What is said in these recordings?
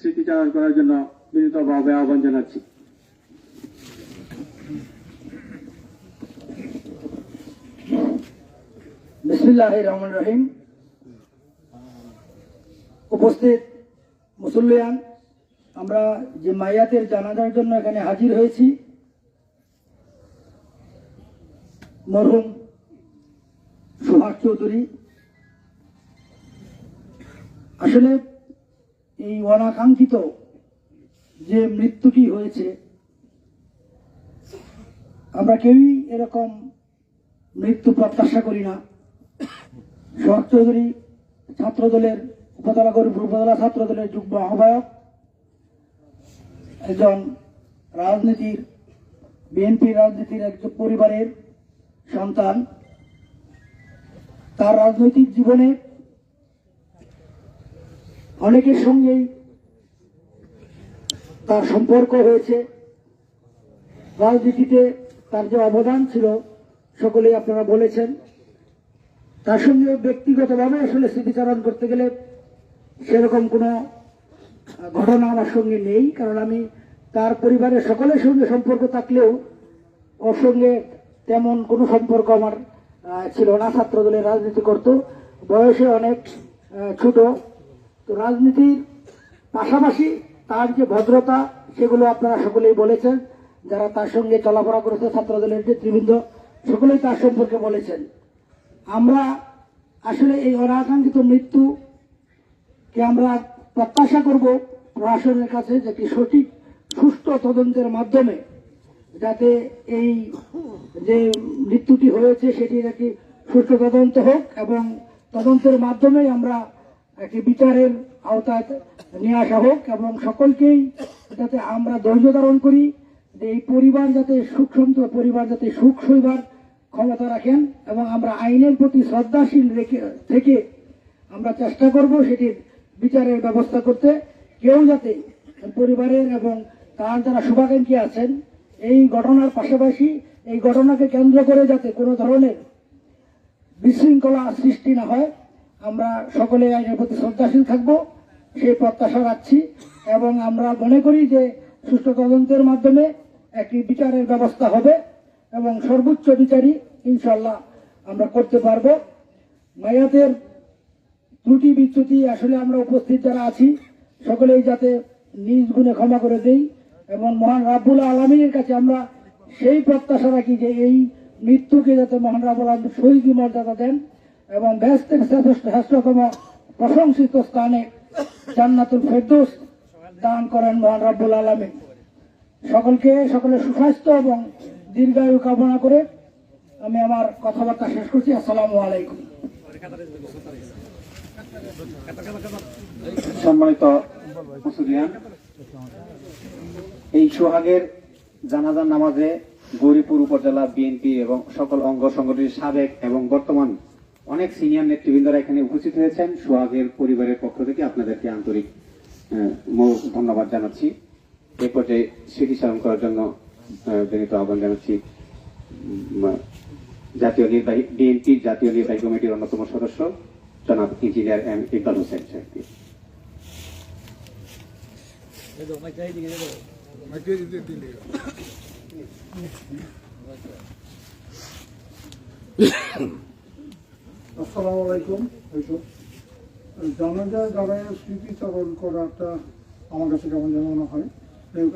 স্মৃতিচারণ করার জন্য বিনীতভাবে আহ্বান জানাচ্ছি। রহমান রহিম। উপস্থিত মুসল্লিয়ান, আমরা যে মাইয়াতের জানাজার জন্য এখানে হাজির হয়েছি, মরহুম সুভাষ চৌধুরী। আসলে এই অনাকাঙ্ক্ষিত যে মৃত্যুটি হয়েছে, আমরা কেউই এরকম মৃত্যু প্রত্যাশা করি না। সোহাগ চৌধুরী ছাত্র দলের উপজেলা গরিব উপজেলা ছাত্র দলের যুগ্ম আহ্বায়ক, একজন রাজনীতির, বিএনপি রাজনীতির একজন পরিবারের সন্তান। তার রাজনৈতিক জীবনে অনেকের সঙ্গেই তার সম্পর্ক হয়েছে। রাজনীতিতে তার যে অবদান ছিল, সকলেই আপনারা বলেছেন। তার সঙ্গে ব্যক্তিগতভাবে আসলে স্মৃতিচারণ করতে গেলে সেরকম কোনো ঘটনা আমার সঙ্গে নেই, কারণ আমি তার পরিবারের সকলের সঙ্গে সম্পর্ক থাকলেও ওর সঙ্গে তেমন কোনো সম্পর্ক আমার ছিল না। ছাত্র দলের রাজনীতি করত। বয়সে অনেক ছোট। তো রাজনীতির পাশাপাশি তার যে ভদ্রতা, সেগুলো আপনারা সকলেই বলেছেন। যারা তার সঙ্গে চলাফেরা করেছে ছাত্র দলের নেতৃবৃন্দ, সকলেই তার সম্পর্কে বলেছেন। আমরা আসলে এই অনাকাঙ্ক্ষিত মৃত্যুকে আমরা প্রত্যাশা করব প্রশাসনের কাছে যে কি সঠিক, সুষ্ঠু তদন্তের মাধ্যমে যাতে এই যে মৃত্যুটি হয়েছে, সেটির একটি সুষ্ঠু তদন্ত হোক এবং তদন্তের মাধ্যমেই আমরা একটি বিচারের আওতায় নিয়ে আসা হোক এবং সকলকেই যাতে আমরা ধৈর্য ধারণ করি যে এই পরিবার যাতে সুখ সন্ত পরিবার যাতে সুখ সইবার ক্ষমতা রাখেন এবং আমরা আইনের প্রতি শ্রদ্ধাশীল রেখে, থেকে আমরা চেষ্টা করব সেটির বিচারের ব্যবস্থা করতে। কেউ যাতে পরিবারের এবং তার যারা শুভাকাঙ্ক্ষী আছেন, এই ঘটনার পাশাপাশি এই ঘটনাকে কেন্দ্র করে যাতে কোনো ধরনের বিশৃঙ্খলা সৃষ্টি না হয়। আমরা সকলে আইনের প্রতি শ্রদ্ধাশীল থাকব, সেই প্রত্যাশা রাখছি এবং আমরা মনে করি যে সুষ্ঠু তদন্তের মাধ্যমে একটি বিচারের ব্যবস্থা হবে এবং সর্বোচ্চ বিচারই ইনশাল্লাহ আমরা করতে পারব। মায়াতের ত্রুটি বিচ্যুতি আসলে আমরা উপস্থিত যারা আছি, সকলেই যাতে নিজ গুণে ক্ষমা করে দেই এবং মহান রাব্বুল আলমিনের কাছে আমরা সেই প্রত্যাশা রাখি যে এই মৃত্যুকে যাতে মহান রাবুল আলম শহীদী মর্যাদা দেন। এবং ব্যস্তের শ্রেষ্ঠতম প্রশংসিত স্থানে জান্নাতুল ফেরদৌস দান করেন মহান রাব্বুল আলমিন। সকলকে সকলের সুস্বাস্থ্য এবং দীর্ঘায়ু কামনা করে আমি আমার কথাবার্তা শেষ করছি। আসসালামু আলাইকুম। সম্মানিত এই সোহাগের জানাজার নামাজে গৌরীপুর উপজেলা বিএনপি এবং সকল অঙ্গ সংগঠনের সাবেক এবং বর্তমান অনেক সিনিয়র নেতৃবৃন্দরা এখানে উপস্থিত হয়েছেন সোহাগের পরিবারের পক্ষ থেকে আপনাদেরকে আন্তরিক ধন্যবাদ জানাচ্ছি এই পর্যায়ে স্মৃতিচারণ করার জন্য বিনীত আহ্বান জানাচ্ছি জাতীয় নির্বাহী বিএনপির জাতীয় নির্বাহী কমিটির অন্যতম সদস্য জনাব ইঞ্জিনিয়ার এম ইকবাল হোসেন সাহেবকে আসসালামু আলাইকুম। জানাজা দাঁড়ায় স্মৃতিচারণ করাটা আমার কাছে কেমন যেন মনে হয়।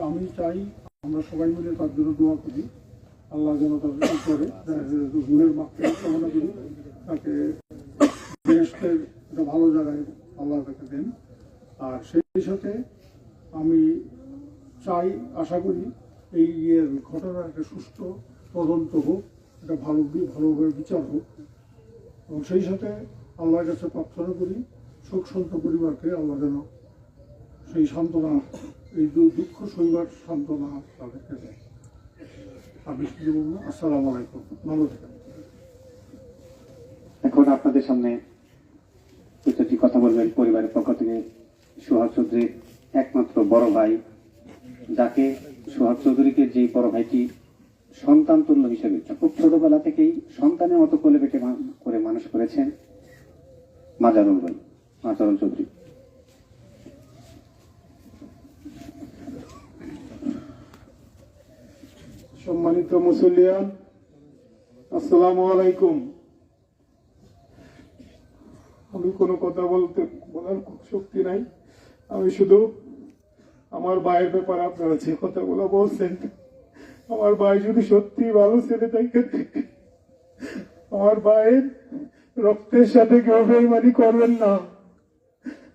আমি চাই আমরা সবাই মিলে তার জন্য দোয়া করি। আল্লাহ যেন তার করে গুণের মাত্রা কামনা করি, তাকে দেশের একটা ভালো জায়গায় আল্লাহ তাকে দেন। আর সেই সাথে আমি চাই, আশা করি এই ইয়ের ঘটনার একটা সুষ্ঠু তদন্ত হোক, একটা ভালো ভালোভাবে বিচার হোক। এবং সেই সাথে আল্লাহর কাছে প্রার্থনা করি, শোক সন্ত পরিবারকে আল্লাহ যেন সেই সান্ত্বনা, এই দুঃখ সইবার সান্ত্বনা তাদেরকে দেয়। না। আসসালামু আলাইকুম। এখন আপনাদের সামনে চারটি কথা বলবেন। পরিবারের পক্ষ থেকে সোহাগ চৌধুরীর একমাত্র বড় ভাই, যাকে সোহাগ চৌধুরীকে যে বড় ভাইটি সন্তান তুল্য হিসেবে খুব ছোটবেলা থেকেই সন্তানের মতো কোলে পেটে করে মানুষ করেছেন মাজারুল বল মাজারুল চৌধুরী। সম্মানিত মুসলিয়ান আসসালাম আলাইকুম। আমি কোনো কথা বলতে, বলার খুব শক্তি নাই। আমি শুধু আমার বায়ের ব্যাপারে আপনারা যে কথাগুলো বলছেন আমার ভাই যদি সত্যি ভালো ছেলে থাকে, আমার ভাইয়ের রক্তের সাথে কেউ বেইমানি করবেন না।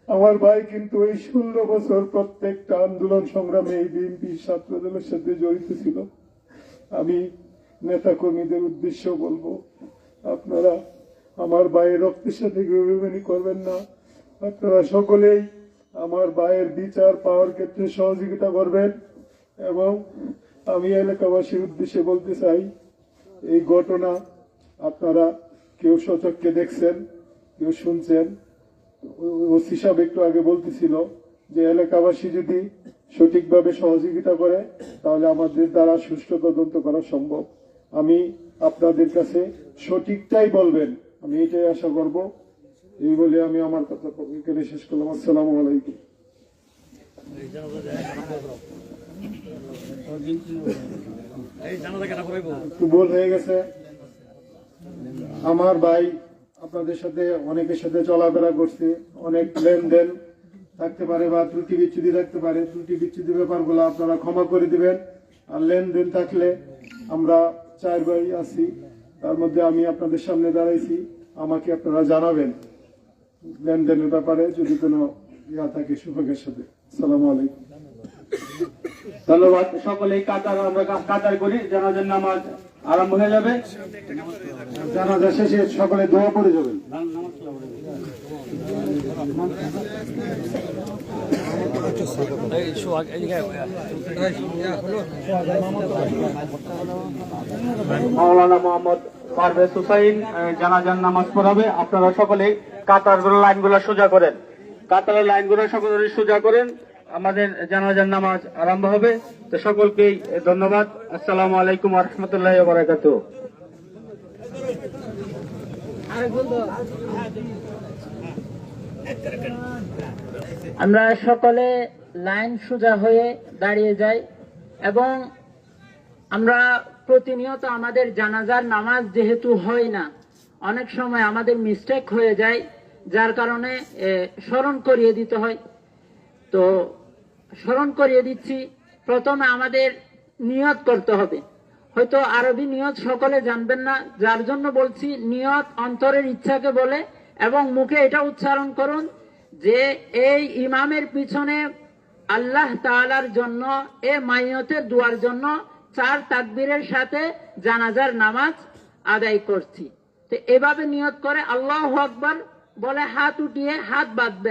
আমার ভাই কিন্তু এই ষোলো বছর প্রত্যেকটা আন্দোলন সংগ্রামে এই বিএনপি ছাত্র দলের সাথে জড়িত ছিল। আমি নেতা কর্মীদের উদ্দেশ্য বলব, আপনারা আমার ভাইয়ের রক্তের সাথে কেউ বেইমানি করবেন না। আপনারা সকলেই আমার ভাইয়ের বিচার পাওয়ার ক্ষেত্রে সহযোগিতা করবেন এবং আমি এলাকাবাসীর উদ্দেশ্যে বলতে চাই, এই ঘটনা আপনারা কেউ সচক্ষে দেখছেন, কেউ শুনছেন। ওসি সাহেব একটু আগে বলতেছিল যে, এলাকাবাসী যদি সঠিকভাবে সহযোগিতা করে, তাহলে আমাদের দ্বারা সুষ্ঠু তদন্ত করা সম্ভব। আমি আপনাদের কাছে সঠিকটাই বলবেন, আমি এটাই আশা করব। এই বলে আমি আমার কথা এখানে শেষ করলাম। আসসালামু আলাইকুম। ভুল হয়ে গেছে। আমার ভাই আপনাদের সাথে অনেকের সাথে চলাফেরা করছে, অনেক লেনদেন থাকতে পারে বা ত্রুটি বিচ্ছুতি থাকতে পারে। ত্রুটি বিচ্ছুতি ব্যাপারগুলো আপনারা ক্ষমা করে দিবেন। আর লেনদেন থাকলে আমরা চার ভাই আছি, তার মধ্যে আমি আপনাদের সামনে দাঁড়াইছি, আমাকে আপনারা জানাবেন লেনদেনের ব্যাপারে যদি কোনো ইয়া থাকে সুযোগের সাথে। সালাম আলাইকুম। ধন্যবাদ সকলেই কাতার, আমরা কাতার করি, জানাজার নামাজ আরম্ভ হয়ে যাবে। জানাজা শেষে সকলে দোয়া পড়ে যাবেন। মাওলানা মোহাম্মদ পারভেজ হুসাইন জানাজার নামাজ পড়াবে। আপনারা সকলে কাতার লাইনগুলো সোজা করেন। কাতারের লাইনগুলো সকলে সোজা করেন। আমাদের জানাজার নামাজ আরম্ভ হবে। তো সকলকেই ধন্যবাদ। আসসালামু আলাইকুম রহমতুল্লাহ বারাকাত আমরা সকলে লাইন সোজা হয়ে দাঁড়িয়ে যাই এবং আমরা প্রতিনিয়ত আমাদের জানাজার নামাজ যেহেতু হয় না, অনেক সময় আমাদের মিস্টেক হয়ে যায়, যার কারণে স্মরণ করিয়ে দিতে হয়। তো স্মরণ করিয়ে দিচ্ছি, প্রথমে আমাদের নিয়ত করতে হবে। হয়তো আরবি নিয়ত সকলে জানবেন না, যার জন্য বলছি নিয়ত অন্তরের ইচ্ছাকে বলে এবং মুখে এটা উচ্চারণ করুন যে এই ইমামের পিছনে আল্লাহ তাআলার জন্য, এ মাইয়তের দুয়ার জন্য চার তাকবীরের সাথে জানাজার নামাজ আদায় করছি। তো এভাবে নিয়ত করে আল্লাহ আকবর বলে হাত উঠিয়ে হাত বাঁধবে